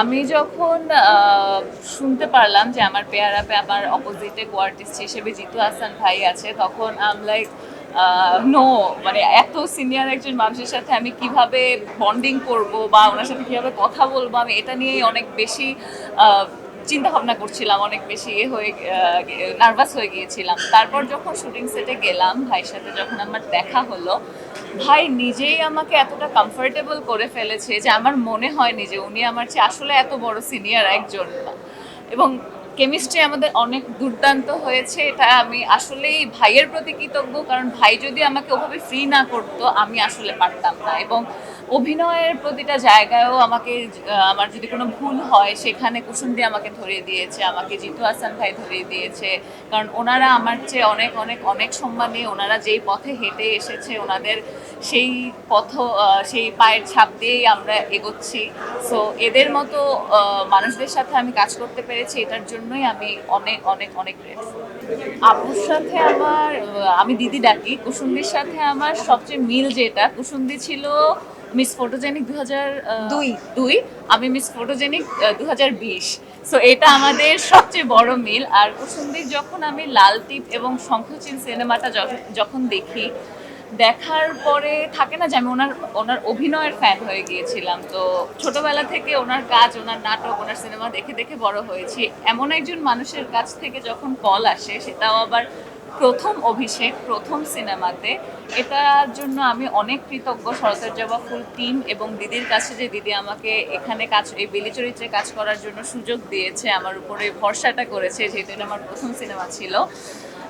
আমি যখন শুনতে পারলাম যে আমার পেয়ারাপে আমার অপোজিটে কোয়ার্টিস্ট হিসেবে জিতু হাসান ভাই আছে, তখন আম লাইক নো মানে এত সিনিয়র একজন মানুষের সাথে আমি কীভাবে বন্ডিং করব বা ওনার সাথে কীভাবে কথা বলব, আমি এটা নিয়েই অনেক বেশি চিন্তা ভাবনা করছিলাম অনেক বেশি ইয়ে হয়ে নার্ভাস হয়ে গিয়েছিলাম। তারপর যখন শুটিং সেটে গেলাম, ভাইয়ের সাথে যখন আমার দেখা হলো, ভাই নিজেই আমাকে এতটা কমফোর্টেবল করে ফেলেছে যে আমার মনে হয়নি যে উনি আমার চেয়ে আসলে এত বড় সিনিয়র একজন এবং কেমিস্ট্রি আমাদের অনেক দুর্দান্ত হয়েছে, এটা আমি আসলেই ভাইয়ের প্রতি কৃতজ্ঞ, কারণ ভাই যদি আমাকে ওভাবে ফ্রি না করতো, আমি আসলে পারতাম না। এবং অভিনয়ের প্রতিটা জায়গায়ও আমাকে আমার যদি কোনো ভুল হয়, সেখানে কুসুমদি আমাকে ধরিয়ে দিয়েছে, আমাকে জিতু হাসান ভাই ধরিয়ে দিয়েছে। কারণ ওনারা আমার চেয়ে অনেক অনেক অনেক সম্মানী ওনারা যেই পথে হেঁটে এসেছে, ওনাদের সেই পথ সেই পায়ের ছাপ দিয়েই আমরা এগোচ্ছি। সো এদের মতো মানুষদের সাথে আমি কাজ করতে পেরেছি, এটার জন্যই আমি অনেক অনেক অনেক আপুর সাথে আমার আমি দিদি ডাকি, কুসুমদির সাথে আমার সবচেয়ে মিল যেটা, কুসুমদি ছিল মিস ফটোজেনিক দু হাজার দুই। দুই আমি মিস ফটোজেনিক দু হাজার বিশ। সো এটা আমাদের সবচেয়ে বড় মিল। আর কুসুমদির যখন আমি লাল টিপ এবং শঙ্খচিল সিনেমাটা যখন- যখন দেখি দেখার পরে থাকে না যে আমি ওনার ওনার অভিনয়ের ফ্যান হয়ে গিয়েছিলাম। তো ছোটবেলা থেকে ওনার কাজ ওনার নাটক ওনার সিনেমা দেখে দেখে বড় হয়েছি। এমন একজন মানুষের কাছ থেকে যখন কল আসে সেটাও আবার প্রথম অভিষেক, প্রথম সিনেমাতে। এটার জন্য আমি অনেক কৃতজ্ঞ শরতের জবা ফুল টিম এবং দিদির কাছে যে দিদি আমাকে এখানে কাজ, এই বেলি চরিত্রে কাজ করার জন্য সুযোগ দিয়েছে, আমার উপরে ভরসাটা করেছে, যেহেতু এটা আমার প্রথম সিনেমা ছিল।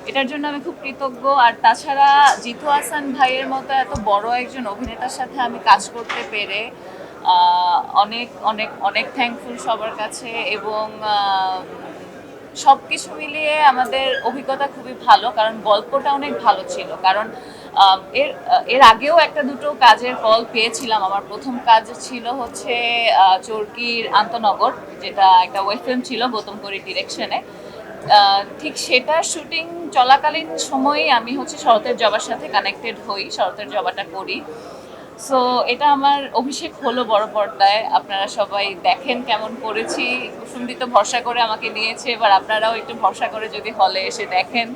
এটার জন্য আমি খুব কৃতজ্ঞ। আর তাছাড়া জিতু হাসান ভাইয়ের মতো এত বড় একজন অভিনেতার সাথে আমি কাজ করতে পেরে অনেক অনেক অনেক থ্যাঙ্কফুল সবার কাছে এবং সব কিছু মিলিয়ে আমাদের অভিজ্ঞতা খুবই ভালো, কারণ গল্পটা অনেক ভালো ছিল। কারণ এর এর আগেও একটা দুটো কাজের কল পেয়েছিলাম। আমার প্রথম কাজ ছিল হচ্ছে চরকির আন্তনগর, যেটা একটা ওয়েব ফিল্ম ছিল গৌতম করির ডিরেকশনে ঠিক সেটা শুটিং চলাকালীন সময়েই আমি হচ্ছে শরতের জবার সাথে কানেক্টেড হই, শরতের জবাটা করি। সো এটা আমার অভিষেক হলো বড় পর্দায়। আপনারা সবাই দেখেন কেমন করেছি। কুসুমদি তো ভরসা করে আমাকে নিয়েছে। এবার আপনারাও একটু ভরসা করে যদি হলে এসে দেখেন,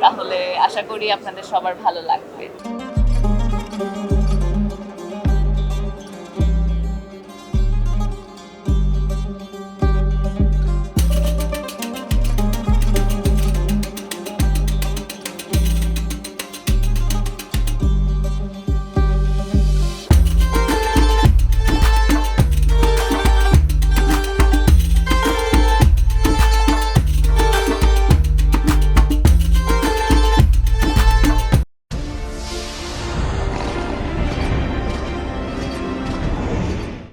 তাহলে আশা করি আপনাদের সবার ভালো লাগবে।